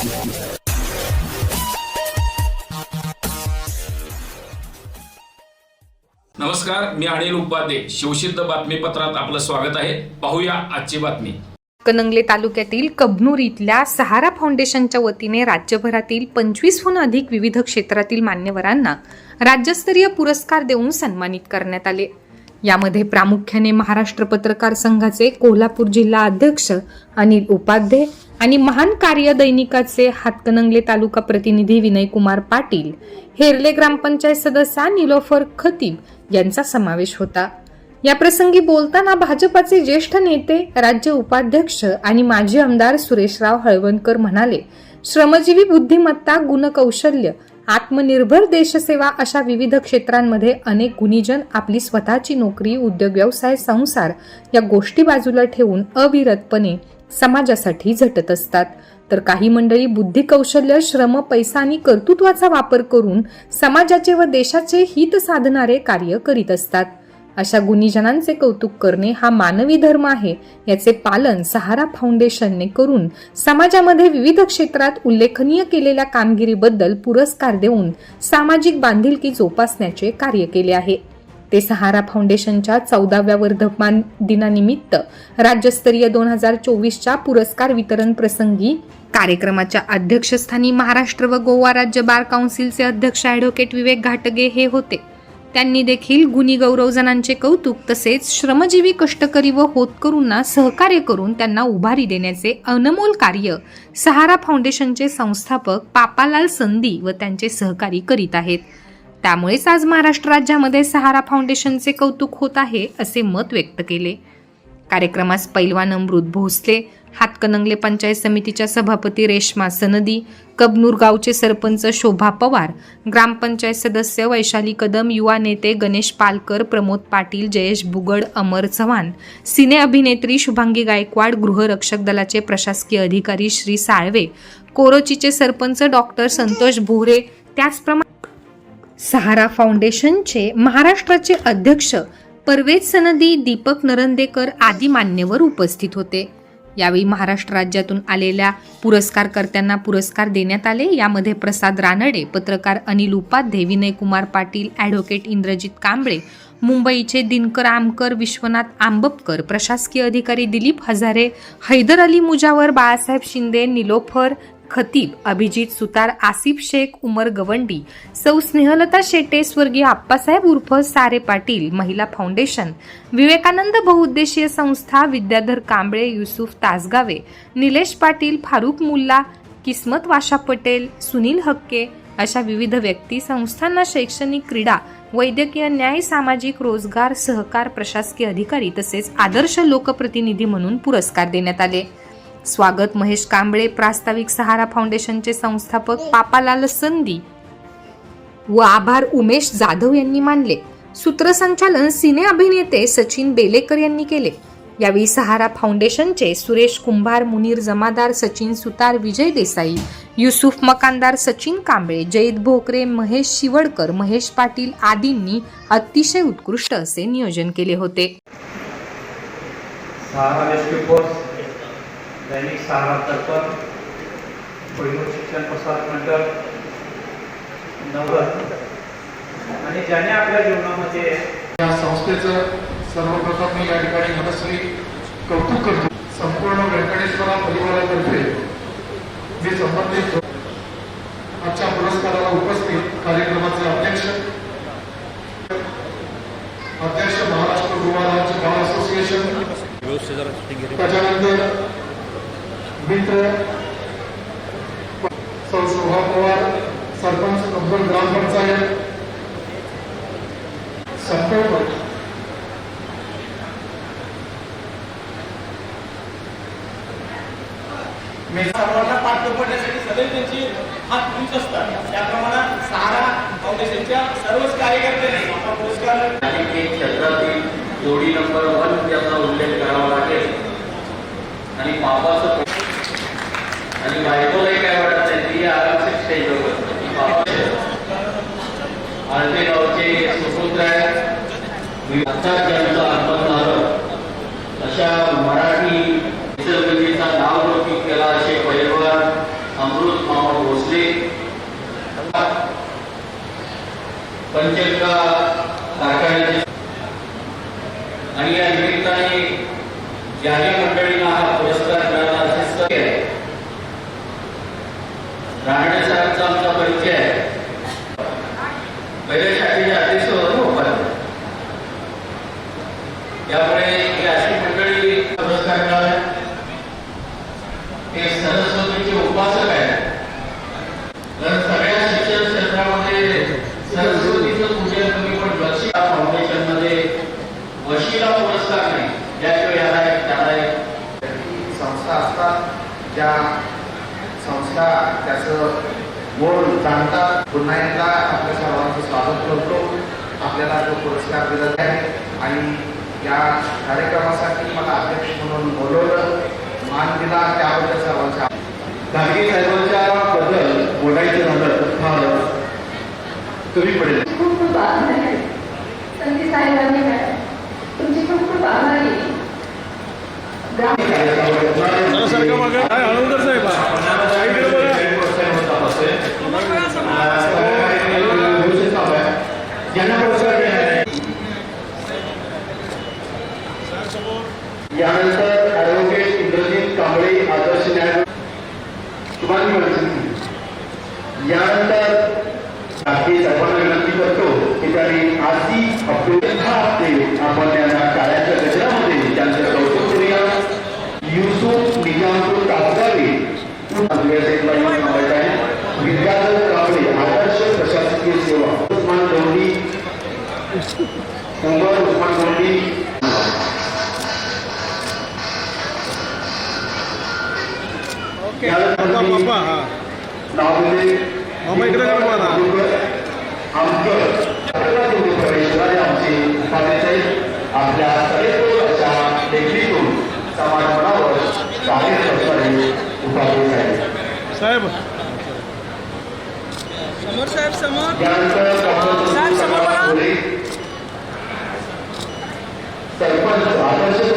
नमस्कार मी अनिल उपाध्ये. शिवसिद्ध बातमीपत्रात आपलं स्वागत आहे. पाहूया आजची बातमी. कनंगले तालुक्यातील कबनूर इथल्या सहारा फाउंडेशनच्या वतीने राज्यभरातील पंचवीसहून अधिक विविध क्षेत्रातील मान्यवरांना राज्यस्तरीय पुरस्कार देऊन सन्मानित करण्यात आले. यामध्ये प्रामुख्याने महाराष्ट्र पत्रकार संघाचे कोल्हापूर जिल्हा अध्यक्ष अनिल उपाध्ये आणि महान कार्य दैनिकाचे हातकणंगले तालुका प्रतिनिधी विनय कुमार पाटील हेरले ग्रामपंचायत सदस्या निलोफर खतीब यांचा समावेश होता. या प्रसंगी बोलताना भाजपाचे ज्येष्ठ नेते राज्य उपाध्यक्ष आणि माजी आमदार सुरेशराव हळवणकर म्हणाले श्रमजीवी बुद्धिमत्ता गुणकौशल्य आत्मनिर्भर देशसेवा अशा विविध क्षेत्रांमध्ये अनेक गुणीजन आपली स्वतःची नोकरी उद्योग व्यवसाय संसार या गोष्टी बाजूला ठेवून अविरतपणे समाजासाठी झटत असतात. तर काही मंडळी बुद्धी कौशल्य श्रम पैसा आणि कर्तृत्वाचा वापर करून समाजाचे व देशाचे हित साधणारे कार्य करीत असतात. अशा गुणीजनांचे कौतुक करणे हा मानवी धर्म आहे. याचे पालन सहारा फाउंडेशनने करून समाजामध्ये विविध क्षेत्रात उल्लेखनीय केलेल्या कामगिरीबद्दल पुरस्कार देऊन सामाजिक बांधिलकी जोपासण्याचे कार्य केले आहे. ते सहारा फाउंडेशनच्या चौदाव्या वर्धमान दिनानिमित्त राज्यस्तरीय दोन हजार चोवीसच्या पुरस्कार वितरण प्रसंगी कार्यक्रमाच्या अध्यक्षस्थानी महाराष्ट्र व गोवा राज्य बार काउन्सिलचे अध्यक्ष ॲडव्होकेट विवेक घाटगे हे होते. त्यांनी देखील गुणी गौरवजनांचे कौतुक तसेच श्रमजीवी कष्टकरी व होतकरूंना सहकार्य करून त्यांना उभारी देण्याचे अनमोल कार्य सहारा फाउंडेशनचे संस्थापक पापालाल संधी व त्यांचे सहकारी करीत आहेत. त्यामुळेच आज महाराष्ट्र राज्यामध्ये सहारा फाउंडेशनचे कौतुक होत आहे असे मत व्यक्त केले. कार्यक्रमास पैलवान अमृत भोसले हातकणंगले पंचायत समितीच्या सभापती रेश्मा सनदी कबनूर गावचे सरपंच शोभा पवार ग्रामपंचायत सदस्य वैशाली कदम युवा नेते गणेश पालकर प्रमोद पाटील जयेश बुगड अमर चव्हाण सिने अभिनेत्री शुभांगी गायकवाड गृहरक्षक दलाचे प्रशासकीय अधिकारी श्री साळवे कोरोचीचे सरपंच डॉक्टर संतोष भोरे त्याचप्रमाणे सहारा फाउंडेशनचे महाराष्ट्राचे अध्यक्ष परवेज सनदी दीपक नरंदेकर आदी मान्यवर उपस्थित होते. यावेळी महाराष्ट्र राज्यातून आलेल्या पुरस्कारकर्त्यांना पुरस्कार देण्यात आले. यामध्ये प्रसाद रानडे पत्रकार अनिल उपाध्ये विनयकुमार पाटील ॲडव्होकेट इंद्रजित कांबळे मुंबईचे दिनकर आमकर विश्वनाथ आंबपकर प्रशासकीय अधिकारी दिलीप हजारे हैदर अली मुजावर बाळासाहेब शिंदे निलोफर खतीब अभिजित सुतार आसिफ शेख उमर गवंडी सौ स्नेहलता शेटे स्वर्गीय आप्पासाहेब उर्फ सारे पाटील महिला फाउंडेशन विवेकानंद बहुउद्देशीय संस्था विद्याधर कांबळे युसुफ तासगावे निलेश पाटील फारूक मुल्ला किस्मत वाशा पटेल सुनील हक्के अशा विविध व्यक्ती संस्थांना शैक्षणिक क्रीडा वैद्यकीय न्याय सामाजिक रोजगार सहकार प्रशासकीय अधिकारी तसेच आदर्श लोकप्रतिनिधी म्हणून पुरस्कार देण्यात आले. स्वागत महेश कांबळे प्रास्ताविक सहारा फाउंडेशनचे संस्थापक पापालाल संधी. व आभार उमेश जाधव यांनी मानले. सूत्रसंचालन सिने अभिनेते सचिन बेलेकर यांनी केले. यावेळी सहारा फाउंडेशनचे सुरेश कुंभार मुनीर जमादार सचिन सुतार विजय देसाई युसुफ मकानदार सचिन कांबळे जयद भोकरे महेश शिवडकर महेश पाटील आदींनी अतिशय उत्कृष्ट असे नियोजन केले होते. दैनिक सहारा तर्पण कोहिनूर शिक्षण प्रसार मंडळ नवरत आणि ज्याने आपल्या जीवनामध्ये या संस्थेचं सर्वप्रथम मी या ठिकाणी मनस्वी कौतुक करतो. संपूर्ण व्यंकटेश्वरा परिवारातर्फे मी संबंधित आजच्या पुरस्काराला उपस्थित कार्यक्रमाचे अध्यक्ष अध्यक्ष महाराष्ट्र गोवा राज्य बार असोसिएशन त्याच्यानंतर मित्र सौ शोभा पवार सरपंच कंपन ग्रामपंचायत संपर्क मी सर्वांना पाठबळ पडण्यासाठी सदैव त्यांची हात उंच असतात. त्याप्रमाणे सहारा फाउंडेशनच्या सर्वच कार्यकर्त्यांनी हा पुरस्कार क्षेत्रातील जोडी नंबर वन याचा उल्लेख करावा लागेल. आणि बाबाचं आणि काय वाटत नाही ती आरामशीर गावचे सुपुत्र आहे केला असे पैलवान अमृत मामा भोसले. पंचका कारखान्याचे. आणि या निमित्ताने ज्याने Bila dia tak kejap, dia suruh? Yang boleh गोड जाणतात पुन्हा एकदा आपल्या सर्वांचं स्वागत करतो. आपल्याला तो पुरस्कार दिला आहे आणि या कार्यक्रमासाठी मला अध्यक्ष म्हणून बोलवलं मान दिला त्याबद्दल सर्वांचा गाडगे साहेबांच्या बद्दल बोलायचं झालं तर फार कमी पडेल. खूप खूप आभार आहे. संधी साहेबांनी तुमची खूप खूप आभार ग्राम यानंतर ॲडव्होकेट इंद्रजित कांबळे आदर्श न्याय तुम्हाला यानंतर राष्ट्रीय सर्वांना विनंती करतो की त्यांनी आधी अब्दुल हा हप्ते आपण त्यांना काळाच्या गजरामध्ये त्यांचं कौतुक करूया युसुफ निजामपूर तासगावी विद्याधर कांबळे आदर्श प्रशासकीय सेवा उस्मान गौडी उमर उस्मान गौडी आपल्या समाज मनावर कार्य करणारे उपाध्याय साहेब. समोर साहेब समोर. साहेब, समोर. सरपंच